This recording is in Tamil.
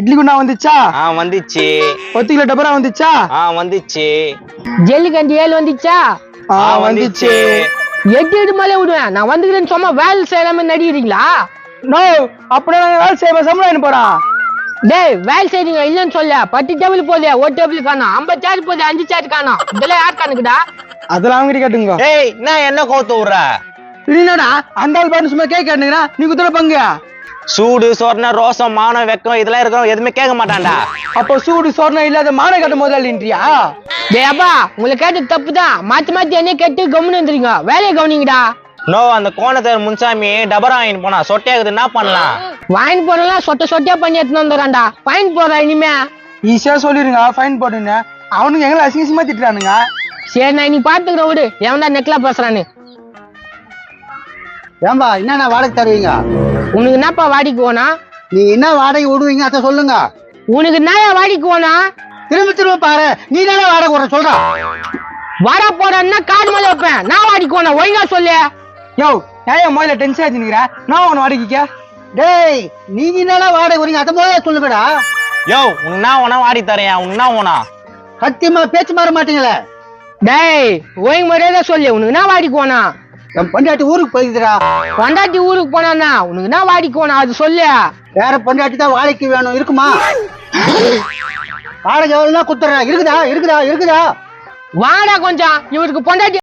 இட்லி குண்டா வந்துச்சா? ஆ வந்துச்சு. பத்து கிலோ டபரா வந்துச்சா? ஆ வந்துச்சு. ஜல்லிக்கட்டு ஏழு வந்துச்சா? ஆ வந்துச்சு. எட்டு எட்டு மேலே விடுவேன். நான் வந்துக்கிறேன்னு சும்மா வேலை செய்யலாம நடிக்கிறீங்களா? நோ அப்படியே வேலை செய்ய சம்பளம் என்ன போறான் டேய் வேலை செய்றீங்க இல்லைன்னு சொல்ல. பத்து டேபிள் போதே ஒரு டேபிள் காணும். ஐம்பது சேர் போதே அஞ்சு சேர் காணும். இதெல்லாம் யார் கணக்குடா? அதெல்லாம் அவங்க கேட்டுங்க. ஏய் நான் என்ன கோத்து விடுற? என்னடா அந்த ஆள் பாட்டு சும்மா கேட்க நீ குத்துற பங்கு. சூடு சொர்ண ரோசம் மானம் வெக்கம் இதெல்லாம் இருக்கிறோம் எதுவுமே கேட்க மாட்டான்டா. அப்போ சூடு சொர்ணம் இல்லாத மான கட்ட முதலாளின்றியா டேய் அப்பா உங்களை கேட்டு தப்பு தான் மாத்தி மாத்தி என்ன கேட்டு கவனம் வந்துருங்க வேலையை கவனிங்கடா. நோ அந்த கோணத்தை முன்சாமி டபரா வாங்கிட்டு போனா. சொட்டையாகுது என்ன பண்ணலாம்? வாங்கி போறலாம் சொட்ட சொட்டியா பண்ணி எடுத்துன்னு வந்துடுறான்டா. ஃபைன் போடுறா இனிமே. ஈஸியா சொல்லிருங்க ஃபைன் போட்டுன்னு அவனுங்க எங்களை அசிங்கசியமா திட்டுறானுங்க. சரி நான் இன்னைக்கு பாத்துக்கிறேன் விடு. எவன்டா நெக்லா பேசுறான்னு. ஏம்பா என்னென்ன வாடகை தருவீங்க? உனக்கு என்னப்பா வாடிக்கு போனா? நீ என்ன வாடகை விடுவீங்க அதை சொல்லுங்க. உனக்கு என்னயா வாடிக்கு போனா? திரும்ப திரும்ப பாரு. நீ தானே வாடகை விட சொல்ற. வாடா போடான்னா காடு மேல வைப்பேன். நான் வாடிக்கு போனா ஒழுங்கா சொல்லு. யோ ஏன் முதல்ல டென்ஷன் ஆச்சுங்கிற நான் உன வாடகைக்க? டேய் நீ என்னடா வாடகை விடுறீங்க? அதை முதல்ல சொல்லுங்கடா. யோ என்ன வேணா வாடி தரேன். என்ன வேணா சத்தியமா பேச்சு மாற மாட்டீங்களே. டேய் ஒழுங்கு மரியாதை சொல்லு. உனக்கு என்ன வாடிக்கு போனா? என் பொண்டாட்டி ஊருக்கு போயிருக்கிறா பொண்டாட்டி ஊருக்கு போனானா உனக்கு என்ன வாடிக்கு போனா அது சொல்லு. வேற பொண்டாட்டி தான் வாடகைக்கு வேணும். இருக்குமா? வாடகை எவ்வளவுனா குத்துறா இருக்குதா? இருக்குதா? இருக்குதா? வாடா கொஞ்சம். இவருக்கு பொண்டாட்டி